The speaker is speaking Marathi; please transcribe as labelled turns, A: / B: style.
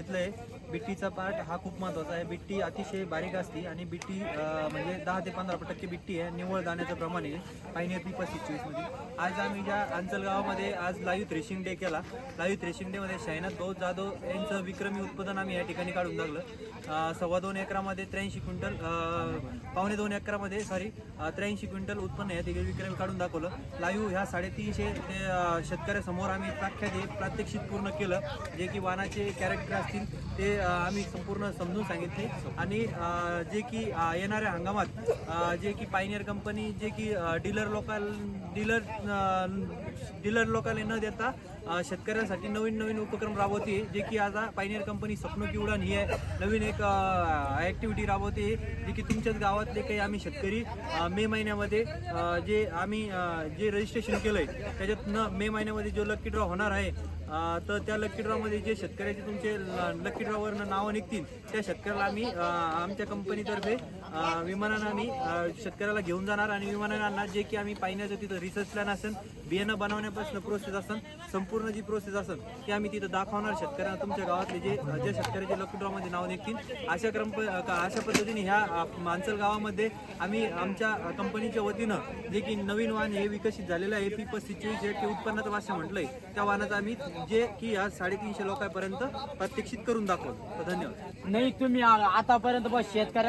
A: घेतलंय. बिट्टीचा पार्ट हा खूप महत्त्वाचा आहे. बिट्टी अतिशय बारीक असते आणि बिट्टी म्हणजे दहा ते पंधरा टक्के बिट्टी आहे. निव्वळ दाण्याचं प्रमाण आहे. पायनियर पी सिच्युएशनमध्ये आज आम्ही ज्या अंचल गावामध्ये आज लाईव्ह थ्रेशिंग डे केला. लाईव्ह थ्रेशिंग डेमध्ये शायनाथ भाऊ जाधव यांचं विक्रमी उत्पादन आम्ही या ठिकाणी काढून लागलं सव्वा दोन एकरामध्ये त्र्याऐंशी क्विंटल पावणे दोन एकरामध्ये सॉरी त्र्याऐंशी क्विंटल उत्पन्न आहे. ठिकाणी विक्रमी काढून दाखवलं. लाईव्ह ह्या साडेतीनशे ते शेतकऱ्यासमोर आम्ही प्राख्यात हे प्रात्यक्षिक पूर्ण केलं. जे की वाहनाचे कॅरेक्टर असतील ते आम्ही संपूर्ण समजून सांगितले. आणि जे की येणाऱ्या हंगामात जे की पायनियर कंपनी जे की डीलर लोकल डीलर डीलर लोकांना न देता शेतकऱ्यांसाठी नवीन नवीन उपक्रम राबवते. जे की आता पायनियर कंपनी स्वप्न की उडान ही आहे. नवीन एक ॲक्टिव्हिटी राबवते. जे की तुमच्याच गावातले काही आम्ही शेतकरी मे महिन्यामध्ये जे आम्ही जे रजिस्ट्रेशन केलंय त्याच्यात न मे महिन्यामध्ये जो लकी ड्रॉ होणार आहे तर त्या लकी ड्रॉमध्ये जे शेतकऱ्याचे तुमचे लकी ड्रॉवरनं नावं निघतील. त्या शेतकऱ्याला आम्ही आमच्या कंपनीतर्फे विमानानं आम्ही शेतकऱ्याला घेऊन जाणार आणि विमानांना जे की आम्ही पाहिण्याचं तिथं रिसर्च प्लॅन असेल बियाणं बनवण्यापासून प्रोसेस असेल संपूर्ण जी प्रोसेस असेल ती आम्ही तिथं दाखवणार. शेतकऱ्यांना तुमच्या गावातले जे जे शेतकऱ्याचे लकी ड्रॉमध्ये नाव निघतील अशा क्रम अशा पद्धतीने ह्या मांचल गावामध्ये आम्ही आमच्या कंपनीच्या वतीनं जे की नवीन वाहन हे विकसित झालेलं आहे पी पस्तीस चोवीस जे की उत्पन्नाचं भाषा म्हटलंय. त्या वाहनाचं आम्ही जे की आज साडेतीनशे लोकांपर्यंत प्रात्यक्षित करून दाखवतो. तर धन्यवाद.
B: नाही तुम्ही आ- आतापर्यंत बस शेतकऱ्या